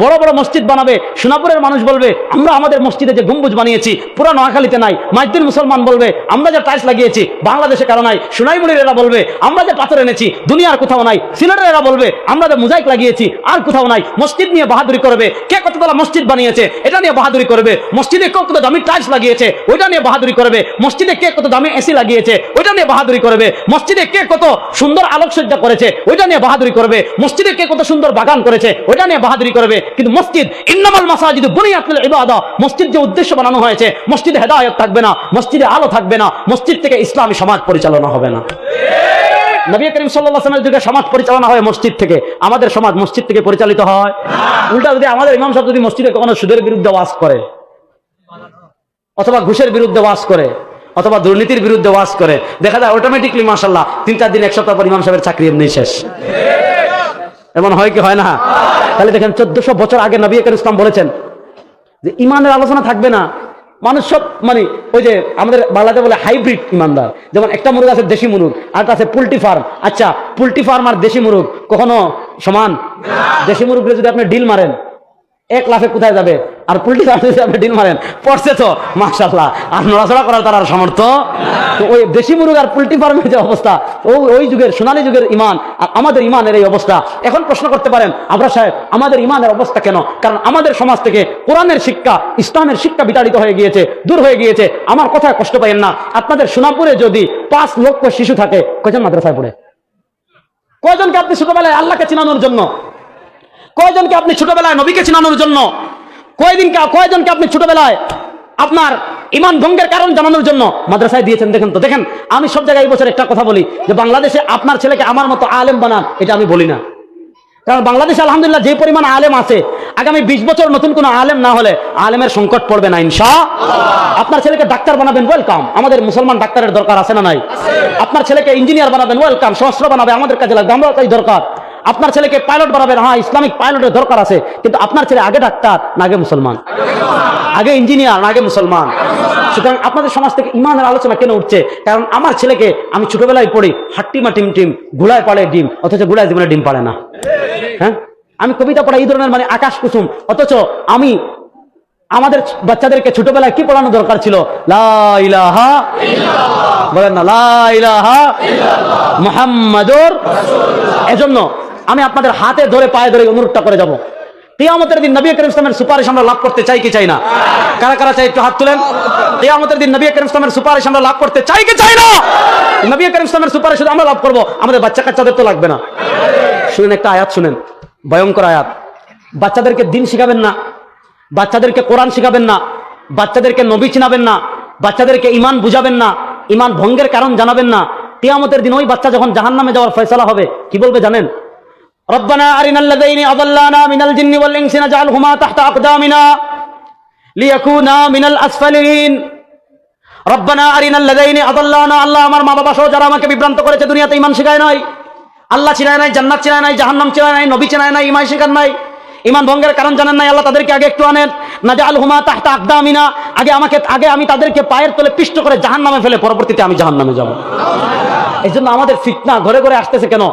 বড় বড় মসজিদ বানাবে। সোনাপুরের মানুষ বলবে, আমরা আমাদের মসজিদে যে গম্বুজ বানিয়েছি, পুরো নোয়াখালীতে নাই। মুসলমান বলবে, আমরা যে লাগিয়েছি, বাংলাদেশে কারও নাই। সোনাইমুড়ির এরা বলবে, আমরা যে পাথর এনেছি, দুনিয়ার কোথাও নাই। সিলেটের এরা বলবে, আমরা যে মোজাইক লাগিয়েছি, আর কোথাও নাই। মসজিদ নিয়ে বাহাদুরি করবে। কে কততলা মসজিদ বানিয়েছে, এটা নিয়ে বাহাদুরি করবে। মসজিদে কে কত দামি টাইলস লাগিয়েছে, ওইটা নিয়ে বাহাদুরি করবে। মসজিদে কে কত দামি এসি লাগিয়েছে, ওইটা নিয়ে বাহাদুরি করবে। মসজিদে কে কত সুন্দর আলোকসজ্জা করেছে, ওইটা নিয়ে বাহাদুরি করবে। মসজিদে কে কত সুন্দর বাগান করেছে, ওইটা নিয়ে বাহাদুরি করবে। কিন্তু মসজিদ, ইন্নামাল মাসাজিদ বুনিয়াতুল ইবাদা। মসজিদ যে উদ্দেশ্য বানানো হয়েছে, মসজিদে হেদায়েত থাকবে না, মসজিদে আলো থাকবে না, মসজিদ থেকে ইসলামী সমাজ পরিচালনা হবে না। নবী করিম সাল্লাহ আসলামের যুগে সমাজ পরিচালনা হয় মসজিদ থেকে, আমাদের সমাজ মসজিদ থেকে পরিচালিত হয়। উল্টা যদি আমাদের ইমাম সাহেব যদি মসজিদে কখনো সুদের বিরুদ্ধে ওয়াজ করে, অথবা ঘুষের বিরুদ্ধে ওয়াজ করে, অথবা দুর্নীতির বিরুদ্ধে ওয়াজ করে, দেখা যায় অটোমেটিকলি মাসাল্লাহ তিন চার দিন, এক সপ্তাহ পর ইমাম সাহেবের চাকরি এমনি শেষ। এমন হয় কি হয় না? তাহলে দেখেন চোদ্দশো বছর আগে নবী ইসলাম বলেছেন যে ইমানের আলোচনা থাকবে না। মানুষ সব মানে ওই যে আমাদের বাংলাতে বলে হাইব্রিড ইমানদার। যেমন একটা মুরগ আছে দেশি মুরগ আর আছে পোলট্রি ফার্ম। আচ্ছা পোলট্রি ফার্ম আর দেশি মুরগ কখনো সমান? দেশি মুরগগুলো যদি আপনি ডিল মারেন এক লাফে কোথায় যাবে? আর ফার্ম যদি আপনি ডিল মারেন। পড়ছে তো মাশাল্লাহ আর নড়াচড়া করার তার আর সামর্থ্য? তো ওই দেশি মুরগ আর পোল্ট্রি ফার্মের যে অবস্থা, ও ওই যুগের, সোনালী যুগের ইমান আর আমাদের ইমানের এই অবস্থা। এখন প্রশ্ন করতে পারেন, আমরা সাহেব, আমাদের ইমানের অবস্থা কেন? কারণ আমাদের সমাজ থেকে কোরআনের শিক্ষা, ইসলামের শিক্ষা বিতাড়িত হয়ে গিয়েছে, দূর হয়ে গিয়েছে। আমার কথায় কষ্ট পাইয়েন না। আপনাদের সোনাপুরে যদি পাঁচ লক্ষ শিশু থাকে, কয়জন মাদ্রাসায় পড়ে? কয়জনকে আপনি ছোটবেলায় আল্লাহকে চিনানোর জন্য? কয়জনকে আপনি ছোটবেলায় নবীকে চিনানোর জন্য? কয়দিনকে কয়জনকে আপনি ছোটবেলায় আপনার ইমান ভঙ্গের কারণ জানানোর জন্য মাদ্রাসায় দিয়েছেন? দেখেন তো, দেখেন, আমি সব জায়গায় এই বছর একটা কথা বলি, যে বাংলাদেশে আপনার ছেলেকে আমার মতো আলেম বানান, এটা আমি বলি না। কারণ বাংলাদেশে আলহামদুলিল্লাহ যে পরিমাণ আলেম আছে, আগামী বিশ বছর নতুন কোনো আলেম না হলে আলেমের সংকট পড়বে না, ইনশা আপনার ছেলেকে ডাক্তার বানাবেন ওয়েলকাম আমাদের মুসলমান ডাক্তারের দরকার আছে না নাই? আপনার ছেলেকে ইঞ্জিনিয়ার বানাবেন ওয়েলকাম সহস্র বানাবে, আমাদের কাজে লাগবে আমরা তাই দরকার। আপনার ছেলেকে পাইলট বানাবেন হ্যাঁ ইসলামিক পাইলটের দরকার আছে, কিন্তু আপনার ছেলে আগে ডাক্তার, না আগে মুসলমান। আগে ইঞ্জিনিয়ার না আগে মুসলমান। সুতরাং আপনাদের সমাজ থেকে ইমানের আলোচনা কেন উঠছে? কারণ আমার ছেলেকে আমি ছোটবেলায় পড়ি হাট্টিমা টিম টিম গুলায় পাড়ে ডিম, অথচ গুলায় জীবনে ডিম পাড়ে না। হ্যাঁ? আমি কবিতা পড়া এই ধরনের মানে আকাশ কুসুম, অথচ আমি আমাদের বাচ্চাদেরকে ছোটবেলায় কি পড়ানো দরকার ছিল? লা ইলাহা বলেন না, লা ইলাহা মুহাম্মাদুর এজন্য আমি আপনাদের হাতে ধরে পায়ে ধরে অনুরোধটা করে যাব। কিয়ামতের দিন নবী করিম ইসলামের সুপারিশ আমরা লাভ করতে চাই কি চাই না? কারা কারা চাই একটু হাত তুলেন। কিয়ামতের দিন নবী করিম ইসলামের সুপারিশ আমরা লাভ করতে চাই কি চাই না? নবী করিম ইসলামের সুপারিশ শুধু আমরা লাভ করব, আমাদের বাচ্চা কাচ্চাদের তো লাগবে না। শুনেন একটা আয়াত শুনেন, ভয়ঙ্কর আয়াত। বাচ্চাদেরকে দিন শিখাবেন না, বাচ্চাদেরকে কোরআন শিখাবেন না, বাচ্চাদেরকে নবী চিনাবেন না, বাচ্চাদেরকে ইমান বুঝাবেন না ইমান ভঙ্গের কারণ জানাবেন না। কিয়ামতের দিন ওই বাচ্চা যখন জাহান নামে যাওয়ার ফয়সালা হবে, কি বলবে জানেন? ربنا أرنا الذين أضلانا من الجن والإنس نجعلهما تحت أقدامنا ليكونا من الأسفلين রব্বানা আরিনাল লাযাইনি আদাল্লানা আল্লাহ আমার মা বাবা সহ যারা আমাকে বিভ্রান্ত করেছে দুনিয়াতে ঈমান শিখায় নাই আল্লাহ চিনায় নাই জান্নাত চিনায় নাই জাহান্নাম চিনায় নাই নবী চিনায় নাই ঈমান শিখান নাই ঈমান ভঙ্গের কারণ জানেন নাই আল্লাহ তাদেরকে আগে একটু আনেন নাজাল হুমা তাহতা আকদামিনা আগে আমাকে আগে আমি তাদেরকে পায়ের তলে পিষ্ট করে জাহান্নামে ফেলে পরবর্তীতে আমি জাহান্নামে যাব এই জন্য আমাদের ফিতনা ঘরে ঘরে আসতেছে কেন